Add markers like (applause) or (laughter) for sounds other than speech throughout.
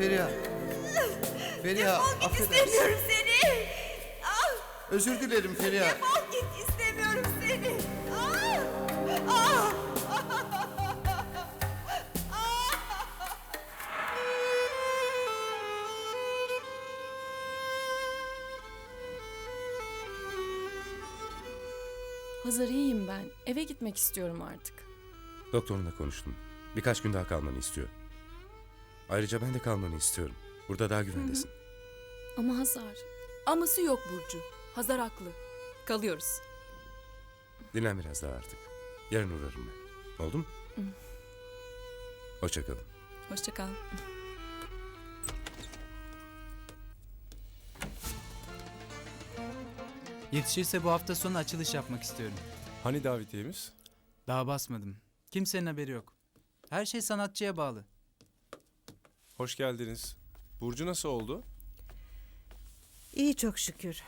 Feriha. Feriha Defol git affedersin. istemiyorum seni. Ah, Özür dilerim Feriha. defol git istemiyorum seni. Ah, ah. Hazır iyiyim ben. Eve gitmek istiyorum artık. Doktorunla konuştum. Birkaç gün daha kalmanı istiyor. Ayrıca ben de kalmanı istiyorum. Burada daha güvendesin. Ama Hazar. Aması yok Burcu. Hazar haklı. Kalıyoruz. Dinlen biraz daha artık. Yarın uğrarım ben. Oldu mu? Hoşçakalın. Hoşça kal. Yetişirse bu hafta sonu açılış yapmak istiyorum. Hani davetiyemiz? Daha basmadım. Kimsenin haberi yok. Her şey sanatçıya bağlı. Hoş geldiniz. Burcu nasıl oldu? İyi çok şükür.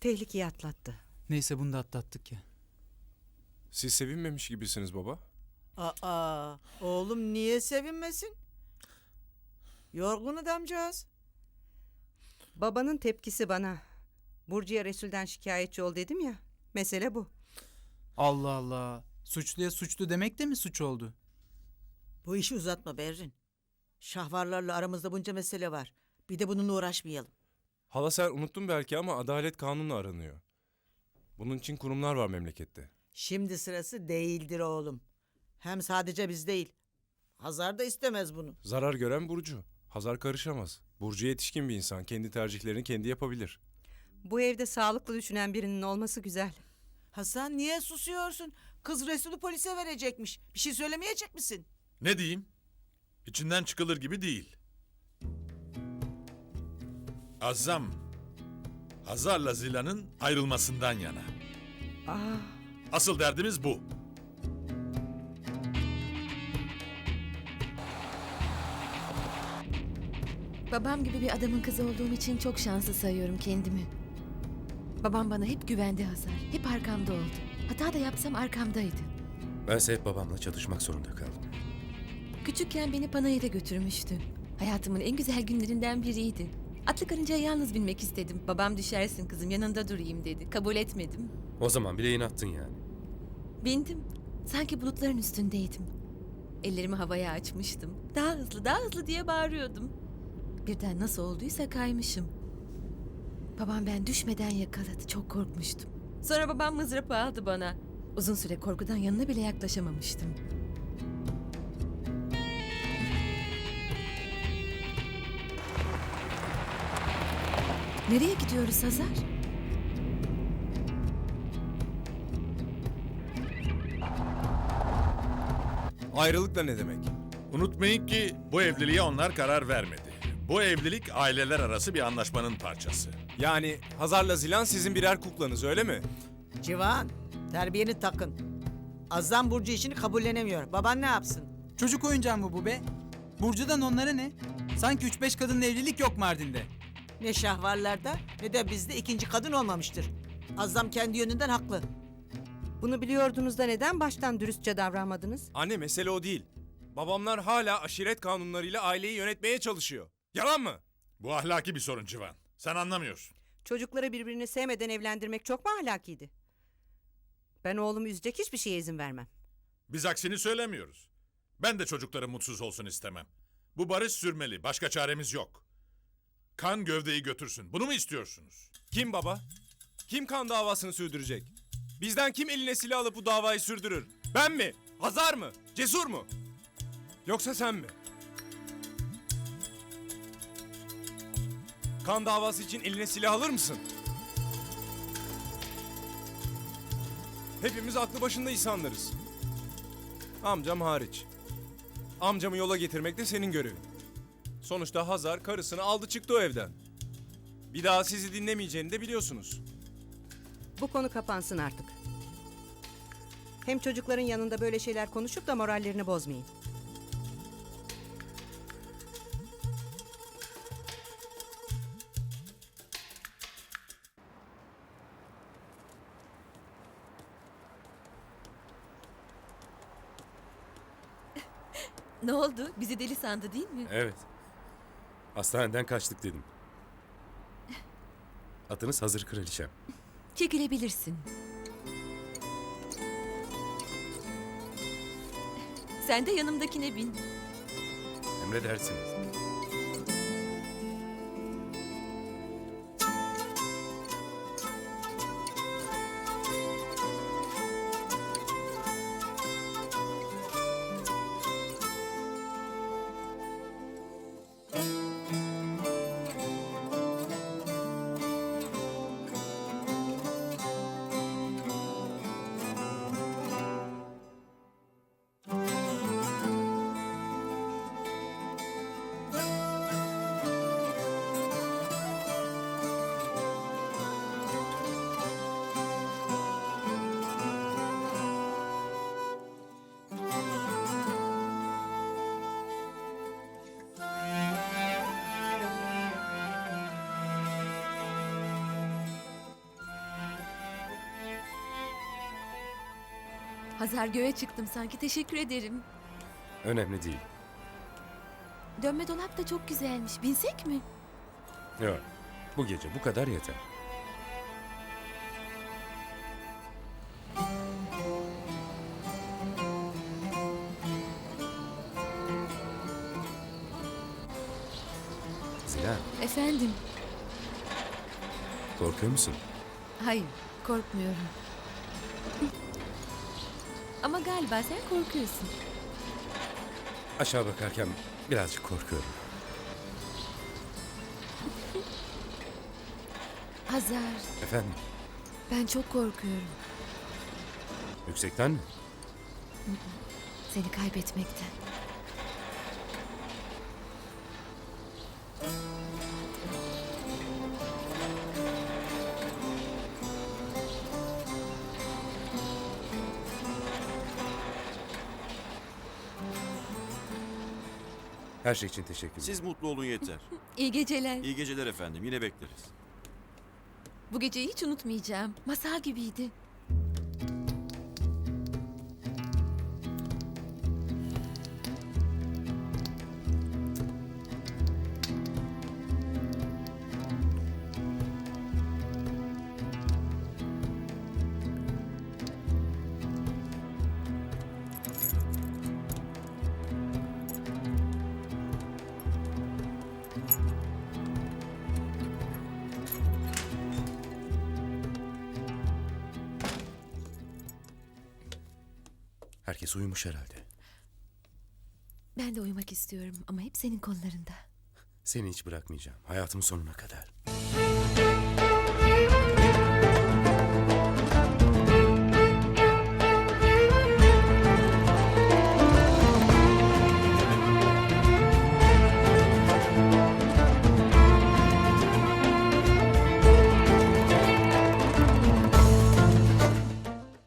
Tehlikeyi atlattı. Neyse bunu da atlattık ya. Siz sevinmemiş gibisiniz baba. Aa, oğlum niye sevinmesin? Yorgun adamcağız. Babanın tepkisi bana. Burcu'ya Resul'den şikayetçi ol dedim ya. Mesele bu. Allah Allah. Suçluya suçlu demek de mi suç oldu? Bu işi uzatma Berrin. Şahvarlarla aramızda bunca mesele var. Bir de bununla uğraşmayalım. Hala sen unuttun belki ama adalet kanunla aranıyor. Bunun için kurumlar var memlekette. Şimdi sırası değildir oğlum. Hem sadece biz değil. Hazar da istemez bunu. Zarar gören Burcu. Hazar karışamaz. Burcu yetişkin bir insan. Kendi tercihlerini kendi yapabilir. Bu evde sağlıklı düşünen birinin olması güzel. Hasan niye susuyorsun? Kız Resulü polise verecekmiş. Bir şey söylemeyecek misin? Ne diyeyim? İçinden çıkılır gibi değil. Azam, Hazar'la Zila'nın ayrılmasından yana. Aa, Asıl derdimiz bu. Babam gibi bir adamın kızı olduğum için çok şanslı sayıyorum kendimi. Babam bana hep güvendi Hazar. Hep arkamda oldu. Hata da yapsam arkamdaydı. Bense hep babamla çalışmak zorunda kaldım. Küçükken beni Panayır'a götürmüştü. Hayatımın en güzel günlerinden biriydi. Atlı karıncaya yalnız binmek istedim. Babam düşersin kızım yanında durayım dedi. Kabul etmedim. O zaman bile inattın yani. Bindim. Sanki bulutların üstündeydim. Ellerimi havaya açmıştım. Daha hızlı, daha hızlı diye bağırıyordum. Birden nasıl olduysa kaymışım. Babam ben düşmeden yakaladı. Çok korkmuştum. Sonra babam mızrapı aldı bana. Uzun süre korkudan yanına bile yaklaşamamıştım. Nereye gidiyoruz Hazar? Ayrılık da ne demek? Unutmayın ki bu evliliğe onlar karar vermedi. Bu evlilik aileler arası bir anlaşmanın parçası. Yani Hazar'la Zilan sizin birer kuklanız öyle mi? Civan, terbiyeni takın. Azam Burcu işini kabullenemiyor. Baban ne yapsın? Çocuk oyuncağı mı bu be? Burcu'dan onlara ne? Sanki 3-5 kadınla evlilik yok Mardin'de. Ne şahvarlarda ne de bizde ikinci kadın olmamıştır. Azam kendi yönünden haklı. bunu biliyordunuz da neden baştan dürüstçe davranmadınız? Anne mesele o değil. Babamlar hala aşiret kanunlarıyla aileyi yönetmeye çalışıyor. Yalan mı? Bu ahlaki bir sorun Civan. Sen anlamıyorsun. Çocukları birbirini sevmeden evlendirmek çok mu ahlakiydi? Ben oğlumu üzecek hiçbir şeye izin vermem. Biz aksini söylemiyoruz. Ben de çocuklarım mutsuz olsun istemem. Bu barış sürmeli. Başka çaremiz yok. Kan gövdeyi götürsün. Bunu mu istiyorsunuz? Kim baba? Kim kan davasını sürdürecek? Bizden kim eline silah alıp bu davayı sürdürür? Ben mi? Hazar mı? Cesur mu? Yoksa sen mi? Kan davası için eline silah alır mısın? Hepimiz aklı başında insanlarız. Amcam hariç. Amcamı yola getirmek de senin görevin. Sonuçta Hazar karısını aldı çıktı o evden. Bir daha sizi dinlemeyeceğini de biliyorsunuz. Bu konu kapansın artık. Hem çocukların yanında böyle şeyler konuşup da morallerini bozmayın. Ne oldu? Bizi deli sandı değil mi? Evet. Hastaneden kaçtık dedim. Atınız hazır kraliçem. Çekilebilirsin. Sen de yanımdakine bin. Emredersiniz. Hazar göğe çıktım sanki. Teşekkür ederim. Önemli değil. Dönme dolap da çok güzelmiş. Binsek mi? Yok. Bu gece bu kadar yeter. Zilan, Efendim. korkuyor musun? Hayır, korkmuyorum. Ama galiba sen korkuyorsun. Aşağı bakarken birazcık korkuyorum. (laughs) Hazar, Efendim, ben çok korkuyorum. yüksekten mi? Seni kaybetmekten. Her şey için teşekkürler. Siz mutlu olun yeter. (laughs) İyi geceler. İyi geceler efendim. Yine bekleriz. Bu geceyi hiç unutmayacağım. Masal gibiydi. Herkes uyumuş herhalde. Ben de uyumak istiyorum ama hep senin kollarında. Seni hiç bırakmayacağım. Hayatımın sonuna kadar.